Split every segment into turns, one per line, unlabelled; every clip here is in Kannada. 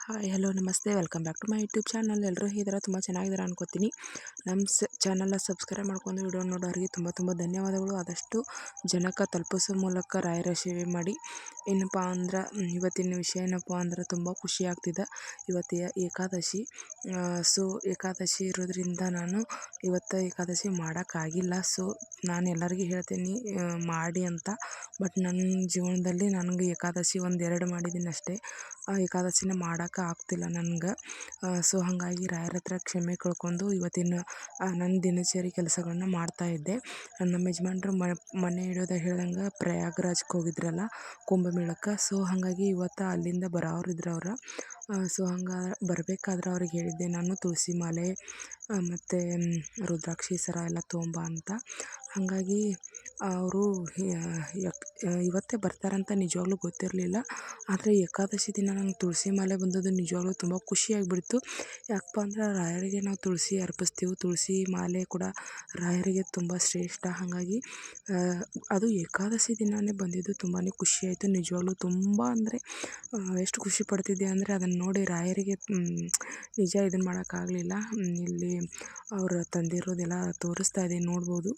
Hi, hello, namaste. Welcome back to my YouTube channel. ಎಲ್ಲರೂ ಇದ್ದಾರೆ ತುಂಬ ಚೆನ್ನಾಗಿದ್ದಾರೆ ಅನ್ಕೋತೀನಿ. ನಮ್ಮ ಸ ಚಾನಲ್ನ ಸಬ್ಸ್ಕ್ರೈಬ್ ಮಾಡ್ಕೊಂಡು ವಿಡಿಯೋ ನೋಡೋರಿಗೆ ತುಂಬ ತುಂಬ ಧನ್ಯವಾದಗಳು. ಆದಷ್ಟು ಜನಕ್ಕೆ ತಲುಪಿಸೋ ಮೂಲಕ ರಾಯರ ಸೇವೆ ಮಾಡಿ. ಏನಪ್ಪ ಅಂದ್ರೆ ಇವತ್ತಿನ ವಿಷಯ ಏನಪ್ಪ ಅಂದ್ರೆ ತುಂಬ ಖುಷಿ ಆಗ್ತಿದೆ. ಇವತ್ತಿಯ ಏಕಾದಶಿ. ಸೊ, ಏಕಾದಶಿ ಇರೋದ್ರಿಂದ ನಾನು ಇವತ್ತು ಏಕಾದಶಿ ಮಾಡೋಕ್ಕಾಗಿಲ್ಲ. ಸೊ, ನಾನು ಎಲ್ಲರಿಗೂ ಹೇಳ್ತೀನಿ ಮಾಡಿ ಅಂತ. ಬಟ್ ನನ್ನ ಜೀವನದಲ್ಲಿ ನನಗೆ ಏಕಾದಶಿ ಒಂದು ಎರಡು ಮಾಡಿದ್ದೀನಿ ಅಷ್ಟೇ. ಆ ಏಕಾದಶಿನ ಆಗ್ತಿಲ್ಲ ನನ್ಗೆ. ಸೊ ಹಾಗಾಗಿ ರಾಯರ ಹತ್ರ ಕ್ಷಮೆ ಕೇಳ್ಕೊಂಡು ಇವತ್ತಿನ ನನ್ನ ದಿನಚರಿ ಕೆಲಸಗಳನ್ನ ಮಾಡ್ತಾಯಿದ್ದೆ ನಮ್ಮ ಯಜಮಾನ್ರು ಮನೆ ಇಡೋದು ಹೇಳ್ದಂಗೆ ಪ್ರಯಾಗ್ರಾಜ್ಗೆ ಹೋಗಿದ್ರಲ್ಲ, ಕುಂಭಮೇಳಕ್ಕೆ. ಸೊ ಹಾಗಾಗಿ ಇವತ್ತು ಅಲ್ಲಿಂದ ಬರೋರಿದ್ರು ಅವ್ರು ಸೊ ಹಂಗೆ ಬರಬೇಕಾದ್ರೆ ಅವ್ರಿಗೆ ಹೇಳಿದ್ದೆ. ನಾನು ತುಳಸಿ ಮಾಲೆ ಮತ್ತು, ರುದ್ರಾಕ್ಷಿ ಸರ ಎಲ್ಲ ತೊಗೊಂಬಾ ಅಂತ. ಹಾಗಾಗಿ ಅವರು ಇವತ್ತೇ ಬರ್ತಾರಂತ ನಿಜವಾಗ್ಲೂ ಗೊತ್ತಿರಲಿಲ್ಲ. ಆದರೆ ಏಕಾದಶಿ ದಿನ ನಂಗೆ ತುಳಸಿ ಮಾಲೆ ಬಂದದ್ದು ನಿಜವಾಗ್ಲೂ ತುಂಬ ಖುಷಿಯಾಗಿಬಿಡ್ತು. ಯಾಕಪ್ಪ ಅಂದ್ರೆ ರಾಯರಿಗೆ ನಾವು ತುಳಸಿ ಅರ್ಪಿಸ್ತೀವಿ. ತುಳಸಿ ಮಾಲೆ ಕೂಡ ರಾಯರಿಗೆ ತುಂಬ ಶ್ರೇಷ್ಠ. ಹಾಗಾಗಿ ಅದು ಏಕಾದಶಿ ದಿನವೇ ಬಂದಿದ್ದು ತುಂಬಾ ಖುಷಿಯಾಯಿತು. ನಿಜವಾಗ್ಲೂ ತುಂಬ ಅಂದರೆ ಎಷ್ಟು ಖುಷಿ ಪಡ್ತಿದ್ದೆ ಅಂದರೆ ಅದನ್ನು ನೋಡಿ ರಾಯರಿಗೆ ನಿಜ ಇದನ್ನು ಮಾಡೋಕ್ಕಾಗಲಿಲ್ಲ. ಇಲ್ಲಿ ಅವರು ತಂದಿರೋದೆಲ್ಲ ತೋರಿಸ್ತಾ ಇದೆ ನೋಡ್ಬೋದು.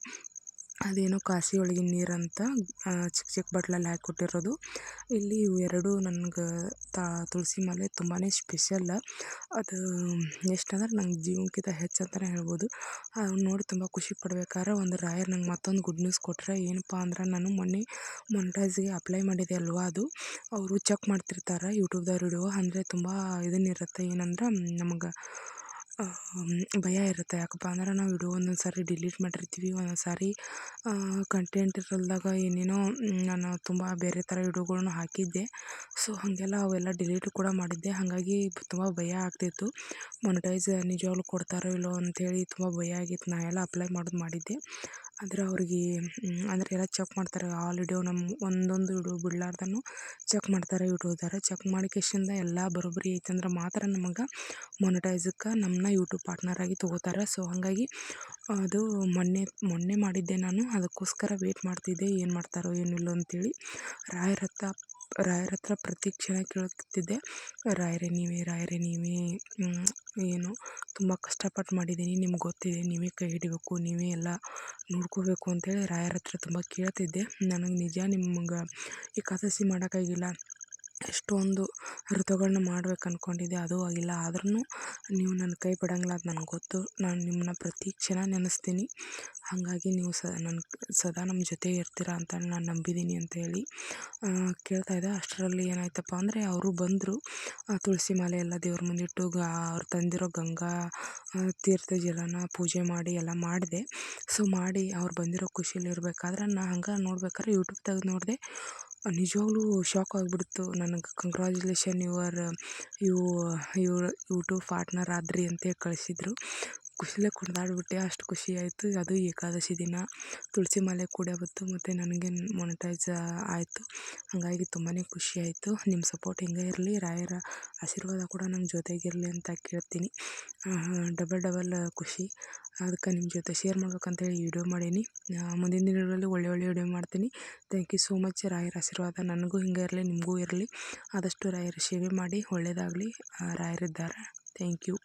ಅದೇನೋ ಕಾಸಿ ಒಳಗಿನ ಅಂತ ಚಿಕ್ಕ ಚಿಕ್ಕ ಬಟ್ಲಲ್ಲಿ ಹಾಕಿ ಕೊಟ್ಟಿರೋದು. ಇಲ್ಲಿ ಇವು ಎರಡು ನನ್ಗೆ ತುಳಸಿ ಮಾಲೆ ತುಂಬಾ ಸ್ಪೆಷಲ್. ಅದು ಎಷ್ಟಂದ್ರೆ ನಂಗೆ ಜೀವಕ್ಕಿಂತ ಹೆಚ್ಚು ಅಂತಲೇ ಹೇಳ್ಬೋದು. ಅದನ್ನ ನೋಡಿ ತುಂಬ ಖುಷಿ ಪಡ್ಬೇಕಾದ್ರೆ ಒಂದು ರಾಯರ್ ನಂಗೆ ಮತ್ತೊಂದು ಗುಡ್ ನ್ಯೂಸ್ ಕೊಟ್ಟರೆ ಏನಪ್ಪ ಅಂದ್ರೆ ನಾನು ಮೊನ್ನೆ ಮೊನಿಟೈಸ್ಗೆ ಅಪ್ಲೈ ಮಾಡಿದೆ ಅಲ್ವಾ ಅದು. ಅವರು ಚೆಕ್ ಮಾಡ್ತಿರ್ತಾರೆ ಯೂಟ್ಯೂಬ್ದವ್ರು ವಿಡಿಯೋ ಅಂದರೆ ತುಂಬ ಇದನ್ನಿರುತ್ತೆ ಏನಂದ್ರೆ, ನಮಗೆ ಭಯ ಇರುತ್ತೆ. ಯಾಕಪ್ಪ ಅಂದ್ರೆ ನಾವು ವಿಡಿಯೋ ಒಂದೊಂದು ಸಾರಿ ಡಿಲೀಟ್ ಮಾಡಿರ್ತೀವಿ ಒಂದೊಂದು ಸಾರಿ ಕಂಟೆಂಟ್ ಇರಲ್ದಾಗ ಏನೇನೋ ನಾನು ತುಂಬ ಬೇರೆ ಥರ ವಿಡಿಯೋಗಳ್ನ ಹಾಕಿದ್ದೆ. ಸೊ ಹಾಗೆಲ್ಲ ಅವೆಲ್ಲ ಡಿಲೀಟ್ ಕೂಡ ಮಾಡಿದ್ದೆ. ಹಾಗಾಗಿ ತುಂಬ ಭಯ ಆಗ್ತಿತ್ತು. ಮೊನಿಟೈಸ್ ನಿಜವಾಗ್ಲೂ ಕೊಡ್ತಾರೋ ಇಲ್ಲೋ ಅಂಥೇಳಿ ತುಂಬ ಭಯ ಆಗಿತ್ತು. ನಾ ಎಲ್ಲ ಅಪ್ಲೈ ಮಾಡೋದು ಮಾಡಿದ್ದೆ. ಆದರೆ ಅವ್ರಿಗೆ ಅಂದರೆ ಎಲ್ಲ ಚೆಕ್ ಮಾಡ್ತಾರೆ. ಆಲ್ ವಿಡಿಯೋ ನಮ್ಮ ಒಂದೊಂದು ವಿಡಿಯೋ ಬಿಡ್ಲಾರ್ದನು ಚೆಕ್ ಮಾಡ್ತಾರೆ ಯೂಟ್ಯೂಬ್ದವ್ರು ಚೆಕ್ ಮಾಡಿಕೇಶಿಂದ ಎಲ್ಲ ಬರೋಬ್ಬರಿ ಐತಂದ್ರೆ ಮಾತ್ರ ನಮಗೆ ಮೊನಿಟೈಸಕ್ಕೆ ನಮ್ಮನ್ನ ಯೂಟ್ಯೂಬ್ ಪಾರ್ಟ್ನರಾಗಿ ತೊಗೋತಾರೆ. ಸೊ ಹಾಗಾಗಿ ಅದು ಮೊನ್ನೆ ಮೊನ್ನೆ ಮಾಡಿದ್ದೆ ನಾನು. ಅದಕ್ಕೋಸ್ಕರ ವೇಟ್ ಮಾಡ್ತಿದ್ದೆ. ಏನು ಮಾಡ್ತಾರೋ ಏನಿಲ್ಲೋ ಅಂತೇಳಿ ರಾಯರ ಹತ್ರ ರಾಯರ ಹತ್ರ ಪ್ರತಿ ಕ್ಷಣ ಕೇಳುತ್ತಿದ್ದೆ ರಾಯರೇ ನೀವೇ ರಾಯರೇ ನೀವೇ ಏನು ತುಂಬ ಕಷ್ಟಪಟ್ಟು ಮಾಡಿದ್ದೀನಿ ನಿಮ್ಗೆ ಗೊತ್ತಿದೆ, ನೀವೇ ಕೈ ಹಿಡಿಬೇಕು, ನೀವೇ ಎಲ್ಲ ನೋಡ್ಕೋಬೇಕು ಅಂತೇಳಿ ರಾಯರ ಹತ್ರ ತುಂಬ ಕೇಳ್ತಿದ್ದೆ. ನನಗೆ ನಿಜ ನಿಮ್ಗೆ ಈ ಕಸೂತಿ ಮಾಡೋಕ್ಕಾಗಿಲ್ಲ ಎಷ್ಟೊಂದು ವ್ರತಗಳನ್ನ ಮಾಡ್ಬೇಕು ಅಂದ್ಕೊಂಡಿದ್ದೆ ಅದು ಆಗಿಲ್ಲ. ಆದ್ರೂ ನೀವು ನನ್ನ ಕೈ ಬಿಡೋಂಗಿಲ್ಲ ಅದು ನನಗೆ ಗೊತ್ತು. ನಾನು ನಿಮ್ಮನ್ನ ಪ್ರತಿ ಕ್ಷಣ ನೆನೆಸ್ತೀನಿ. ಹಾಗಾಗಿ ನೀವು ಸ ನನ್ನ ಸದಾ ನಮ್ಮ ಜೊತೆ ಇರ್ತೀರ ಅಂತ ನಾನು ನಂಬಿದ್ದೀನಿ ಅಂತ ಹೇಳಿ ಕೇಳ್ತಾಯಿದ್ದೆ ಅಷ್ಟರಲ್ಲಿ ಏನಾಯ್ತಪ್ಪ ಅಂದರೆ ಅವರು ಬಂದರು ತುಳಸಿ ಮಾಲೆ ಎಲ್ಲ ದೇವ್ರ ಮುಂದಿಟ್ಟು ಗಾ, ಅವ್ರು ತಂದಿರೋ ಗಂಗಾ ತೀರ್ಥ ಜಲನ ಪೂಜೆ ಮಾಡಿ ಎಲ್ಲ ಮಾಡಿದೆ. ಸೊ, ಮಾಡಿ ಅವ್ರು ಬಂದಿರೋ ಖುಷಿಲಿ ಇರಬೇಕಾದ್ರೆ ನಾನು ಹಂಗೆ ನೋಡ್ಬೇಕಾದ್ರೆ ಯೂಟ್ಯೂಬ್ ತೆಗ್ದು ನೋಡಿದೆ. ನಿಜವಾಗ್ಲೂ ಶಾಕ್ ಆಗಿಬಿಡ್ತು. ನನಗೆ congratulation your you you YouTube partner ಆದಿರಿ ಅಂತೇಳಿ ಕಳಿಸಿದ್ರು. ಖುಷಿಲೇ ಕುಣಿದಾಡ್ಬಿಟ್ಟೆ ಅಷ್ಟು ಖುಷಿ ಆಯಿತು. ಅದು ಏಕಾದಶಿ ದಿನ. ತುಳಸಿ ಮಾಲೆ ಕೂಡ ಬಂತು, ಮತ್ತು ನನಗೆ ಮೊನಿಟೈಸ್ ಆಯಿತು. ಹಾಗಾಗಿ ತುಂಬಾ ಖುಷಿ ಆಯಿತು. ನಿಮ್ಮ ಸಪೋರ್ಟ್ ಹಿಂಗೆ ಇರಲಿ, ರಾಯರ ಆಶೀರ್ವಾದ ಕೂಡ ನನ್ನ ಜೊತೆಗಿರಲಿ ಅಂತ ಕೇಳ್ತೀನಿ. ಡಬಲ್ ಡಬಲ್ ಖುಷಿ. ಅದಕ್ಕೆ ನಿಮ್ಮ ಜೊತೆ ಶೇರ್ ಮಾಡ್ಬೇಕಂತೇಳಿ ವಿಡಿಯೋ ಮಾಡೀನಿ. ಮುಂದಿನ ದಿನಗಳಲ್ಲಿ ಒಳ್ಳೆ ಒಳ್ಳೆ ವಿಡಿಯೋ ಮಾಡ್ತೀನಿ. ಥ್ಯಾಂಕ್ ಯು ಸೋ ಮಚ್ ರಾಯರ ಆಶೀರ್ವಾದ ನನಗೂ ಹಿಂಗೆ ಇರಲಿ, ನಿಮಗೂ ಇರಲಿ. ಆದಷ್ಟು ರಾಯರ ಸೇವೆ ಮಾಡಿ ಒಳ್ಳೆಯದಾಗಲಿ ರಾಯರಿದ್ದಾರೆ. Thank you